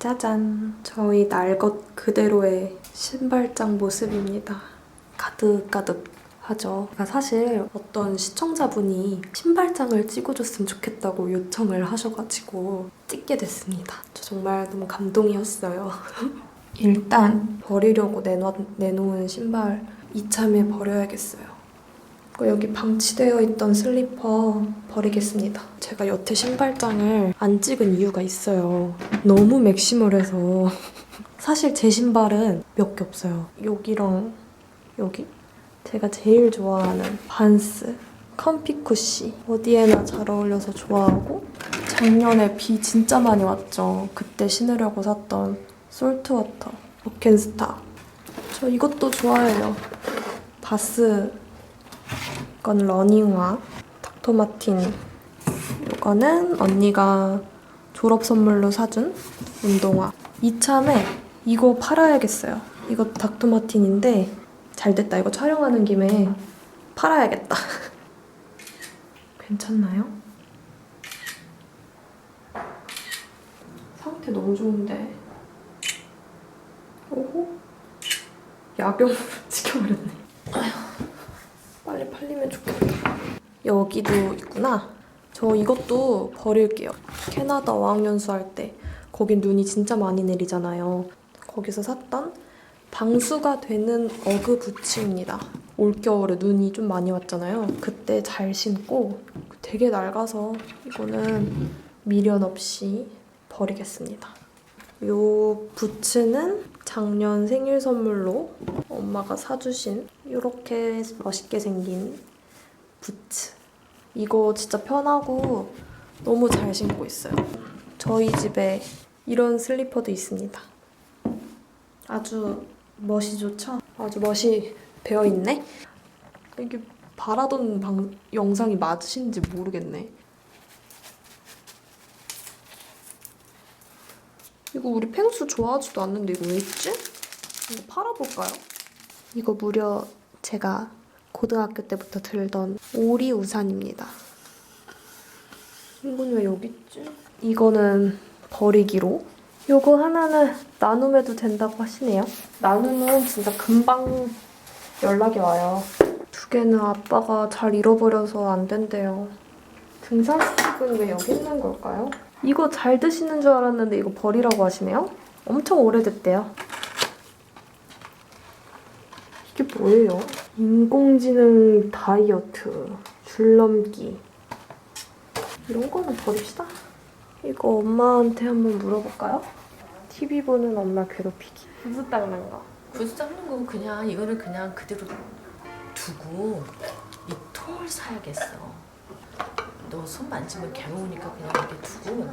짜잔. 저희 날 것 그대로의 신발장 모습입니다. 가득가득 하죠. 그러니까 사실 어떤 시청자분이 신발장을 찍어줬으면 좋겠다고 요청을 하셔가지고 찍게 됐습니다. 저 정말 너무 감동이었어요. 일단 버리려고 내놓, 내놓은 신발 이참에 버려야겠어요. 여기 방치되어 있던 슬리퍼 버리겠습니다. 제가 여태 신발장을 안 찍은 이유가 있어요. 너무 맥시멀해서 사실 제 신발은 몇 개 없어요. 여기랑 여기 제가 제일 좋아하는 반스 컴피쿠시 어디에나 잘 어울려서 좋아하고 작년에 비 진짜 많이 왔죠. 그때 신으려고 샀던 솔트워터 버켄스타 저 이것도 좋아해요. 바스 이건 러닝화 닥터 마틴 이거는 언니가 졸업 선물로 사준 운동화 이참에 이거 팔아야겠어요. 이거 닥터 마틴인데 잘 됐다. 이거 촬영하는 김에 팔아야겠다. 괜찮나요? 상태 너무 좋은데. 오호. 야경으로 찍혀버렸네. 빨리 팔리면 좋겠다. 여기도 있구나. 저 이것도 버릴게요. 캐나다 어학연수 할 때 거긴 눈이 진짜 많이 내리잖아요. 거기서 샀던 방수가 되는 어그 부츠입니다. 올겨울에 눈이 좀 많이 왔잖아요. 그때 잘 신고 되게 낡아서 이거는 미련 없이 버리겠습니다. 요 부츠는 작년 생일 선물로 엄마가 사주신 이렇게 멋있게 생긴 부츠. 이거 진짜 편하고 너무 잘 신고 있어요. 저희 집에 이런 슬리퍼도 있습니다. 아주 멋이 좋죠? 아주 멋이 배어 있네. 이게 바라던 방, 영상이 맞으신지 모르겠네. 이거 우리 펭수 좋아하지도 않는데 이거 왜 있지? 이거 팔아볼까요? 이거 무려 제가 고등학교 때부터 들던 오리 우산입니다. 이건 왜 여기 있지? 이거는 버리기로. 요거 하나는 나눔해도 된다고 하시네요. 나눔은 진짜 금방 연락이 와요. 두 개는 아빠가 잘 잃어버려서 안 된대요. 등산 스틱은 왜 여기 있는 걸까요? 이거 잘 드시는 줄 알았는데 이거 버리라고 하시네요? 엄청 오래됐대요. 이게 뭐예요? 인공지능 다이어트, 줄넘기. 이런 거는 버립시다. 이거 엄마한테 한번 물어볼까요? TV 보는 엄마 괴롭히기. 구두 닦는 거. 구두 닦는 거 그냥 이거를 그냥 그대로 두고 이 통을 사야겠어. 너 손 만지면 괴로우니까 그냥 이렇게 두고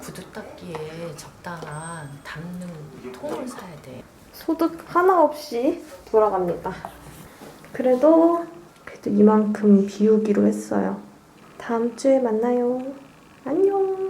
구두 닦기에 적당한 닦는 통을 사야 돼. 소득 하나 없이 돌아갑니다. 그래도 그래도 이만큼 비우기로 했어요. 다음 주에 만나요. 안녕.